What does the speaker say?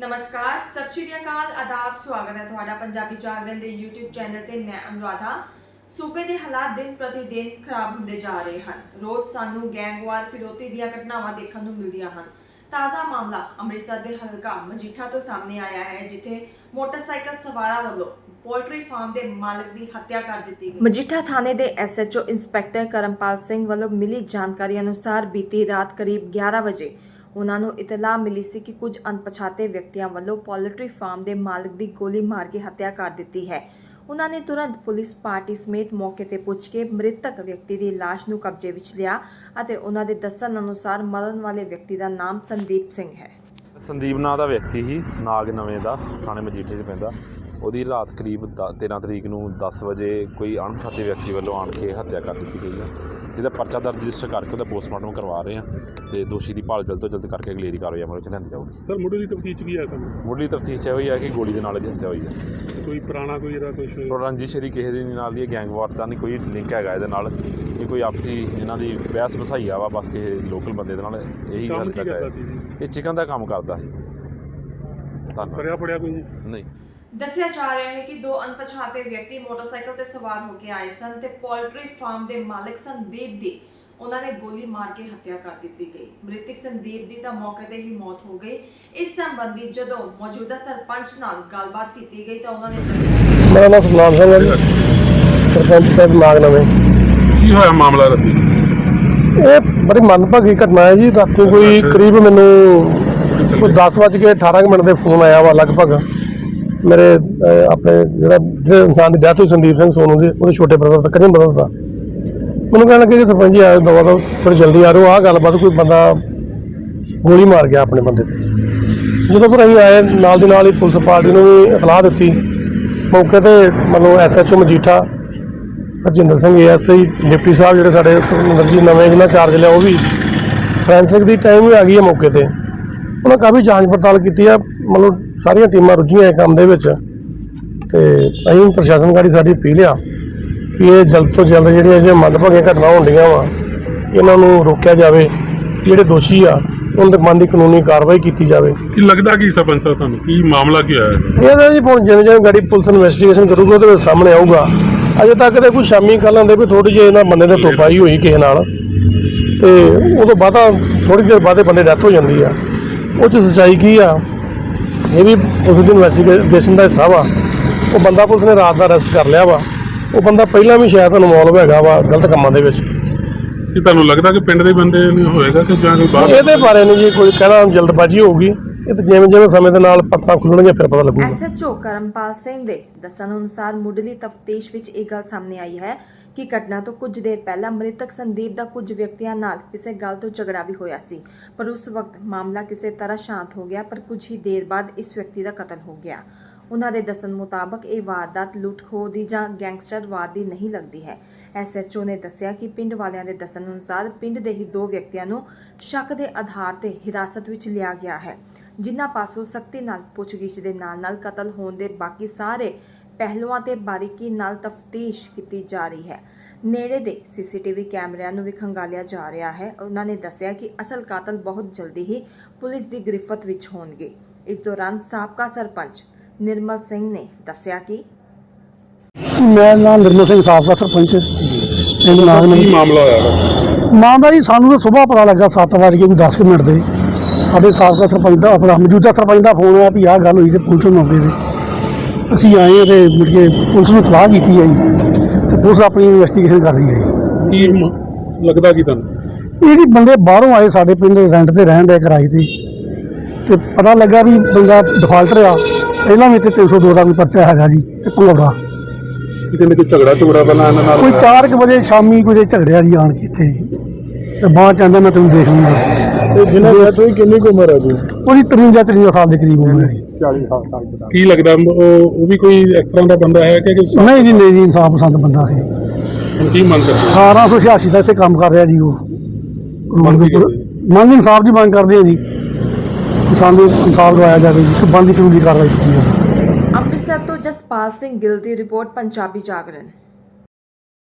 ਨਮਸਕਾਰ, ਸਤਿ ਸ਼੍ਰੀ ਅਕਾਲ, ਆਦਾਬ, ਸਵਾਗਤ ਹੈ ਤੁਹਾਡਾ ਪੰਜਾਬੀ ਜਾਗਰਣ ਦੇ YouTube ਚੈਨਲ ਤੇ ਮੈਂ ਅਨੁਰਾਧਾ। ਸੂਬੇ ਦੇ ਹਾਲਾਤ ਦਿਨ ਪ੍ਰਤੀ ਦਿਨ ਖਰਾਬ ਹੁੰਦੇ ਜਾ ਰਹੇ ਹਨ। ਰੋਜ਼ ਸਾਨੂੰ ਗੈਂਗਵਾਰ, ਫਿਰੋਤੀ ਦੀਆਂ ਘਟਨਾਵਾਂ ਦੇਖਣ ਨੂੰ ਮਿਲਦੀਆਂ ਹਨ। ਤਾਜ਼ਾ ਮਾਮਲਾ ਅੰਮ੍ਰਿਤਸਰ ਦੇ ਹਲਕਾ ਮਜੀਠਾ ਤੋਂ ਸਾਹਮਣੇ ਆਇਆ ਹੈ, ਜਿੱਥੇ ਮੋਟਰਸਾਈਕਲ ਸਵਾਰਾਂ ਵੱਲੋਂ ਪੋਲਟਰੀ ਫਾਰਮ ਦੇ ਮਾਲਕ ਦੀ ਹੱਤਿਆ ਕਰ ਦਿੱਤੀ ਗਈ। ਮਜੀਠਾ ਥਾਣੇ ਦੇ ਐਸਐਚਓ ਇੰਸਪੈਕਟਰ ਕਰਮਪਾਲ ਸਿੰਘ ਵੱਲੋਂ ਮਿਲੀ ਜਾਣਕਾਰੀ ਅਨੁਸਾਰ ਬੀਤੀ ਰਾਤ ਕਰੀਬ 11 ਵਜੇ ਉਹਨਾਂ ਨੂੰ ਇਤਲਾਹ ਮਿਲੀ ਸੀ ਕਿ ਕੁਝ ਅਣਪਛਾਤੇ ਵਿਅਕਤੀਆਂ ਵੱਲੋਂ ਪੋਲਟਰੀ ਫਾਰਮ ਦੇ ਮਾਲਕ ਦੀ ਗੋਲੀ ਮਾਰ ਕੇ ਹੱਤਿਆ ਕਰ ਦਿੱਤੀ ਹੈ। ਉਹਨਾਂ ਨੇ ਤੁਰੰਤ ਪੁਲਿਸ ਪਾਰਟੀ ਸਮੇਤ ਮੌਕੇ ਤੇ ਪੁੱਜ ਕੇ ਮ੍ਰਿਤਕ ਵਿਅਕਤੀ ਦੀ ਲਾਸ਼ ਨੂੰ ਕਬਜ਼ੇ ਵਿੱਚ ਲਿਆ ਅਤੇ ਉਹਨਾਂ ਦੇ ਦੱਸਣ ਅਨੁਸਾਰ ਮਰਨ ਵਾਲੇ ਵਿਅਕਤੀ ਦਾ ਨਾਮ ਸੰਦੀਪ ਸਿੰਘ ਹੈ। ਸੰਦੀਪ ਨਾਂ ਦਾ ਵਿਅਕਤੀ ਸੀ ਨਾਗ ਨਵੇਂ ਦਾ, ਥਾਣੇ ਮਜੀਠੇ 'ਚ ਪੈਂਦਾ। ਉਹਦੀ ਰਾਤ ਕਰੀਬ ਦ- 13 ਤਰੀਕ ਨੂੰ 10 ਵਜੇ ਕੋਈ ਅਣਪਛਾਤੇ ਵਿਅਕਤੀ ਵੱਲੋਂ ਆਣ ਕੇ ਹੱਤਿਆ ਕਰ ਦਿੱਤੀ ਗਈ ਹੈ। ਜਿਹਦਾ ਪਰਚਾ ਦਰਜ ਰਜਿਸਟਰ ਕਰਕੇ ਉਹਦਾ ਪੋਸਟਮਾਰਟਮ ਕਰਵਾ ਰਹੇ ਹਾਂ ਤੇ ਦੋਸ਼ੀ ਦੀ ਭਾਲ ਜਲਦ ਤੋਂ ਜਲਦ ਕਰਕੇ ਅਗਲੇਰੀ ਕਾਰਵਾਈ ਅਮਲ ਵਿੱਚ ਲਿਆਂਦੀ ਜਾਊਗੀ। ਸਰ ਮੁੱਢਲੀ ਦੀ ਤਫਤੀਸ਼ ਕੀ ਹੈ ਤੁਹਾਨੂੰ? ਮੁੱਢਲੀ ਤਫਤੀਸ਼ ਇਹ ਹੋਈ ਹੈ ਕਿ ਗੋਲੀ ਦੇ ਨਾਲ ਇਹਦੀ ਹੱਤਿਆ ਹੋਈ ਹੈ ਕੋਈ ਪੁਰਾਣਾ ਕੋਈ ਇਹਦਾ ਕੁਝ ਪਰ ਰਣਜੀਤ ਦੀ ਕਿਸੇ ਦੇ ਨਾਲ ਇਹ ਗੈਂਗਵਾਰ ਦਾ ਨਹੀਂ ਕੋਈ ਲਿੰਕ ਹੈਗਾ ਇਹਦੇ ਨਾਲ। ਇਹ ਕੋਈ ਆਪਸੀ ਇਹਨਾਂ ਦੀ ਬਹਿਸ ਵਸਾਈਆ ਵਾ ਬਸ ਕਿਸੇ ਲੋਕਲ ਬੰਦੇ ਦੇ ਨਾਲ ਇਹੀ ਕੰਮ ਗੱਲ ਕੀ ਕਰਦਾ ਹੈ। ਸੀ? ਜੀ ਇਹ ਚਿਕਨ ਦਾ ਕੰਮ ਕਰਦਾ ਸੀ। ਧੰਨਵਾਦ। ਫੜਿਆ ਫੜਿਆ ਕੋਈ? ਨਹੀਂ? ਦੱਸਿਆ ਜਾ ਰਿਹਾ ਹੈ ਕਿ ਦੋ ਅਣਪਛਾਤੇ ਵਿਅਕਤੀ ਮੋਟਰਸਾਈਕਲ ਤੇ ਸਵਾਰ ਹੋ ਕੇ ਆਏ ਸਨ ਤੇ ਪੋਲਟਰੀ ਫਾਰਮ ਦੇ ਮਾਲਕ ਸੰਦੀਪ ਦੀ ਉਹਨਾਂ ਨੇ ਗੋਲੀ ਮਾਰ ਕੇ ਹੱਤਿਆ ਕਰ ਦਿੱਤੀ ਗਈ। ਮ੍ਰਿਤਕ ਸੰਦੀਪ ਦੀ ਤਾਂ ਮੌਕੇ ਤੇ ਹੀ ਮੌਤ ਹੋ ਗਈ। ਇਸ ਸੰਬੰਧੀ ਜਦੋਂ ਮੌਜੂਦਾ ਸਰਪੰਚ ਨਾਲ ਗੱਲਬਾਤ ਕੀਤੀ ਗਈ ਤਾਂ ਉਹਨਾਂ ਨੇ ਦੱਸਿਆ ਮੇਰਾ ਨਾਮ ਸਤਨਾਮ ਸਿੰਘ ਹੈ ਜੀ। ਸਰਪੰਚ ਪਿੰਡ ਨਾਗ ਨਵੇਂ। ਕੀ ਹੋਇਆ ਮਾਮਲਾ ਰੱਤੀ ਇਹ ਬੜੀ ਮੰਦਭਾਗੀ ਘਟਨਾ ਹੈ ਜੀ। ਰਾਤੀ ਕੋਈ ਕਰੀਬ ਮੈਨੂੰ ਕੋਈ 10 ਵੱਜ ਕੇ 18 ਕੁ ਮਿੰਟ ਦੇ ਫੋਨ ਆਇਆ ਵਾ ਲਗਭਗ। ਮੇਰੇ ਆਪਣੇ ਜਿਹੜਾ, ਜਿਹੜੇ ਇਨਸਾਨ ਦੀ ਡੈਥ ਹੋਈ, ਸੰਦੀਪ ਸਿੰਘ ਸੋਨੂ ਦੀ ਉਹਦੇ ਛੋਟੇ ਬ੍ਰਦਰ ਦਾ ਕਰੀਮ ਬ੍ਰਦਰ ਦਾ। ਮੈਨੂੰ ਕਹਿਣ ਲੱਗੇ ਕਿ ਸਰਪੰਚ ਜੀ ਆਇਓ ਦਵਾ ਦੋ ਥੋੜੀ ਜਲਦੀ ਆ ਰਹੋ ਆਹ ਗੱਲਬਾਤ ਕੋਈ ਬੰਦਾ ਗੋਲੀ ਮਾਰ ਗਿਆ ਆਪਣੇ ਬੰਦੇ ਤੇ। ਜਦੋਂ ਫਿਰ ਅਸੀਂ ਆਏ, ਨਾਲ ਦੀ ਨਾਲ ਹੀ ਪੁਲਿਸ ਪਾਰਟੀ ਨੂੰ ਵੀ ਇਤਲਾਹ ਦਿੱਤੀ। ਮੌਕੇ ਤੇ ਮਤਲਬ SHO Majitha, Harjinder Singh SI deputy ਸਾਹਿਬ ਜਿਹੜੇ ਸਾਡੇ ਸੁਖਮਿੰਦਰ ਜੀ, ਨਵੇਂ ਜਿਨ੍ਹਾਂ ਚਾਰਜ ਲਿਆ, ਉਹ ਵੀ ਫੋਰੈਂਸਿਕ ਦੀ ਟਾਈਮ ਵੀ ਆ ਗਈ ਹੈ ਮੌਕੇ ਤੇ। ਉਹਨਾਂ ਕਾਫੀ ਜਾਂਚ ਪੜਤਾਲ ਕੀਤੀ ਆ ਮਤਲਬ ਸਾਰੀਆਂ ਟੀਮਾਂ ਰੁੱਝੀਆਂ ਇਹ ਕੰਮ ਦੇ ਵਿੱਚ। ਤੇ ਅਸੀਂ ਪ੍ਰਸ਼ਾਸਨ ਗਾੜੀ ਸਾਡੀ ਅਪੀਲ ਆ ਕਿ ਇਹ ਜਲਦ ਤੋਂ ਜਲਦ ਜਿਹੜੀਆਂ ਜਿਹੜੀਆਂ ਮੰਦਭਾਗੀਆਂ ਘਟਨਾ ਹੁੰਦੀਆਂ ਵਾ ਇਹਨਾਂ ਨੂੰ ਰੋਕਿਆ ਜਾਵੇ ਜਿਹੜੇ ਦੋਸ਼ੀ ਆ ਉਹਨਾਂ ਦੇ ਮਨ ਦੀ ਕਾਨੂੰਨੀ ਕਾਰਵਾਈ ਕੀਤੀ ਜਾਵੇ। ਕੀ ਲੱਗਦਾ ਕੀ ਸਰਪੰਚ ਸਾਹਿਬ ਤੁਹਾਨੂੰ? ਕੀ ਮਾਮਲਾ ਕੀ ਹੋਇਆ ਹੈ? ਇਹਦਾ ਜੀ ਹੁਣ ਜਿਵੇਂ ਜਿਵੇਂ ਗਾੜੀ ਪੁਲਿਸ ਇਨਵੈਸਟੀਗੇਸ਼ਨ ਕਰੂਗੀ ਉਹਦੇ ਸਾਹਮਣੇ ਆਊਗਾ। ਅਜੇ ਤੱਕ ਤੇ ਕੋਈ ਸ਼ਾਮੀ ਕੱਲ੍ਹ ਆਂਦੇ ਵੀ ਥੋੜੀ ਜਿਹੀ ਇਹਨਾਂ ਬੰਦੇ ਨੇ ਤੋਪਾਈ ਹੋਈ ਕਿਸੇ ਨਾਲ। ਤੇ ਉਦੋਂ ਬਾਅਦ ਥੋੜੀ ਦੇਰ ਬਾਅਦ ਬੰਦੇ ਡੈਥ ਹੋ ਜਾਂਦੀ ਆ। ਉਹ ਚ ਸੱਚਾਈ ਕੀ ਆ? ਇਹ ਵੀ ਉਸ ਦੀ ਇਨਵੈਸਟੀਗੇਸ਼ਨ ਦਾ ਹਿੱਸਾ ਵਾ। ਉਹ ਬੰਦਾ ਪੁਲਿਸ ਨੇ ਰਾਤ ਦਾ ਅਰੈਸਟ ਕਰ ਲਿਆ ਵਾ। ਉਹ ਬੰਦਾ ਪਹਿਲਾਂ ਵੀ ਸ਼ਾਇਦ ਇਨਵੋਲਵ ਹੈਗਾ ਵਾ ਗਲਤ ਕੰਮਾਂ ਦੇ ਵਿੱਚ। ਕੀ ਤੁਹਾਨੂੰ ਲੱਗਦਾ ਕਿ ਪਿੰਡ ਦੇ ਬੰਦੇ ਨੂੰ ਹੋਏਗਾ ਕਿ ਜਾਂ ਕੋਈ ਬਾਹਰ ਇਹਦੇ ਬਾਰੇ ਨਹੀਂ ਜੀ ਕੋਈ ਕਹਿਣਾ ਜਲਦਬਾਜ਼ੀ ਹੋਊਗੀ। ਇਹ ਤਾਂ ਜਿਵੇਂ ਜਿਵੇਂ ਸਮੇਂ ਦੇ ਨਾਲ ਪੱਤਾਂ ਖੁੱਲਣਗੀਆਂ, ਫਿਰ ਪਤਾ ਲੱਗੂਗਾ। ਐਸਐਚਓ ਕਰਮਪਾਲ ਸਿੰਘ ਦੇ ਦੱਸਣ ਅਨੁਸਾਰ ਮੁੱਢਲੀ ਤਫਤੀਸ਼ ਵਿੱਚ ਇਹ ਗੱਲ ਸਾਹਮਣੇ ਆਈ ਹੈ ਕਿ ਘਟਨਾ ਤੋਂ ਕੁਝ ਦੇਰ ਪਹਿਲਾਂ ਮ੍ਰਿਤਕ ਸੰਦੀਪ ਦਾ ਕੁਝ ਵਿਅਕਤੀਆਂ ਨਾਲ ਕਿਸੇ ਗੱਲ ਤੋਂ ਝਗੜਾ ਵੀ ਹੋਇਆ ਸੀ, ਪਰ ਉਸ ਵਕਤ ਮਾਮਲਾ ਕਿਸੇ ਤਰ੍ਹਾਂ ਸ਼ਾਂਤ ਹੋ ਗਿਆ, ਪਰ ਕੁਝ ਹੀ ਦੇਰ ਬਾਅਦ ਇਸ ਵਿਅਕਤੀ ਦਾ ਕਤਲ ਹੋ ਗਿਆ। ਉਹਨਾਂ ਦੇ ਦੱਸਣ ਮੁਤਾਬਕ ਇਹ ਵਾਰਦਾਤ ਲੁੱਟ-ਖੋਹ ਦੀ ਜਾਂ ਗੈਂਗਸਟਰਵਾਦ ਦੀ ਨਹੀਂ ਲੱਗਦੀ ਹੈ। ਐਸਐਚਓ ਨੇ ਦੱਸਿਆ ਕਿ ਪਿੰਡ ਵਾਲਿਆਂ ਦੇ ਦੱਸਣ ਅਨੁਸਾਰ ਪਿੰਡ ਦੇ ਹੀ ਦੋ ਵਿਅਕਤੀਆਂ ਨੂੰ ਸ਼ੱਕ ਦੇ ਆਧਾਰ ਤੇ ਹਿਰਾਸਤ ਵਿੱਚ ਲਿਆ ਗਿਆ ਹੈ। ਜਿਨ੍ਹਾਂ ਪਾਸੋਂ ਸਖਤੀ ਨਾਲ ਪੁੱਛਗਿੱਛ ਦੇ ਨਾਲ-ਨਾਲ ਕਤਲ ਹੋਣ ਦੇ ਬਾਕੀ ਸਾਰੇ ਪਹਿਲੂਆਂ ਤੇ ਬਾਰੀਕੀ ਨਾਲ ਤਫਤੀਸ਼ ਕੀਤੀ ਜਾ ਰਹੀ ਹੈ। ਨੇੜੇ ਦੇ ਸੀਸੀਟੀਵੀ ਕੈਮਰਿਆਂ ਨੂੰ ਵੀ ਖੰਗਾਲਿਆ ਜਾ ਰਿਹਾ ਹੈ। ਉਹਨਾਂ ਨੇ ਦੱਸਿਆ ਕਿ ਅਸਲ ਕਾਤਲ ਬਹੁਤ ਜਲਦੀ ਹੀ ਪੁਲਿਸ ਦੀ ਗ੍ਰਿਫਤ ਵਿੱਚ ਹੋਣਗੇ। ਇਸ ਦੌਰਾਨ ਸਾਬਕਾ ਸਰਪੰਚ ਨਿਰਮਲ ਸਿੰਘ ਨੇ ਦੱਸਿਆ ਕਿ ਮੈਂ ਨਾਮ ਨਿਰਮਲ ਸਿੰਘ ਸਾਬਕਾ ਸਰਪੰਚ। ਨਵੇਂ ਮਾਮਲਾ ਹੋਇਆ? ਮਾਮਲਾ ਜੀ ਸਾਨੂੰ ਤਾਂ ਸਵੇਰ ਪਤਾ ਲੱਗਾ 7 ਵਜੇ ਕੋਈ 10 ਕੁ ਮਿੰਟ ਦੇ। ਸਾਡੇ ਸਾਬਕਾ ਸਰਪੰਚ ਦਾ ਆਪਣਾ ਮੌਜੂਦਾ ਸਰਪੰਚ ਦਾ ਫੋਨ ਆਇਆ ਵੀ ਆਹ ਗੱਲ ਹੋਈ ਤੇ ਪੁਲਿਸ ਨੂੰ ਆਉਂਦੇ ਸੀ ਅਸੀਂ ਆਏ ਹਾਂ ਤੇ ਮੁੜ ਕੇ ਪੁਲਿਸ ਨੂੰ ਸਲਾਹ ਕੀਤੀ ਹੈ ਜੀ ਤੇ ਪੁਲਿਸ ਆਪਣੀ ਇਨਵੈਸਟੀਗੇਸ਼ਨ ਕਰ ਰਹੀ ਹੈ ਜੀ। ਕੀ ਮ- ਲੱਗਦਾ ਕੀ ਤੁਹਾਨੂੰ? ਇਹ ਜੀ ਬੰਦੇ ਬਾਹਰੋਂ ਆਏ ਸਾਡੇ ਪਿੰਡ ਰੈਂਟ ਤੇ ਰਹਿਣ ਦੇ ਕਿਰਾਏ ਤੇ। ਤੇ ਪਤਾ ਲੱਗਾ ਵੀ ਬੰਦਾ ਡਿਫਾਲਟਰ ਆ ਪਹਿਲਾਂ ਵੀ ਤੇ 302 ਦਾ ਕੋਈ ਪਰਚਾ ਹੈਗਾ ਜੀ ਤੇ ਭੰਗੜਾ ਕਿਤੇ ਨਾ ਕੋਈ ਝਗੜਾ ਝਗੜਾ ਪਹਿਲਾਂ ਇਹਨਾਂ ਨਾਲ ਕੋਈ 4 ਵਜੇ ਸ਼ਾਮੀ ਕੋਈ ਝਗੜਿਆ ਜੀ ਆਣ ਕੇ ਇੱਥੇ। ਤੇ ਬਾਅਦ ਚ ਆਂਦਾ ਮੈਂ ਤੈਨੂੰ ਦੇਖ ਲੂੰਗਾ। ਤੇ ਜਿਹਨਾਂ ਦੀ ਤੁਸੀਂ ਕਿੰਨੀ ਕੁ ਉਮਰ ਹੈ ਜੀ? ਉਹਦੀ 53 53 ਸਾਲ ਦੇ ਕਰੀਬ ਉਮਰ ਹੈ ਜੀ। 40 ਸਾਲ ਤੱਕ ਕੀ ਲੱਗਦਾ ਉਹ ਉਹ ਵੀ ਕੋਈ ਇਸ ਤਰ੍ਹਾਂ ਦਾ ਬੰਦਾ ਹੈ ਕਿ ਕੋਈ ਨਹੀਂ ਜੀ ਨਹੀਂ ਜੀ ਇਨਸਾਫ ਪਸੰਦ ਬੰਦਾ ਸੀ। ਕੀ ਮੰਗ ਕਰਦੇ 1886 ਦਾ ਇੱਥੇ ਕੰਮ ਕਰ ਰਿਹਾ ਜੀ ਉਹ। ਮੰਗ ਕੀ ਰੋਡ ਕਰਦੇ? ਮੰਗ ਇਨਸਾਫ ਦੀ ਮੰਗ ਕਰਦੇ ਆ ਜੀ। ਸਾਨੂੰ ਇਨਸਾਫ ਦਵਾਇਆ ਜਾਵੇ ਜੀ ਕਿ ਬੰਦੀ ਕਾਨੂੰਨੀ ਕਾਰਵਾਈ ਕੀਤੀ ਜਾਵੇ। ਅੰਮ੍ਰਿਤਸਰ ਤੋਂ ਜਸਪਾਲ ਸਿੰਘ ਗਿੱਲ ਦੀ ਰਿਪੋਰਟ ਪੰਜਾਬੀ ਜਾਗਰਣ।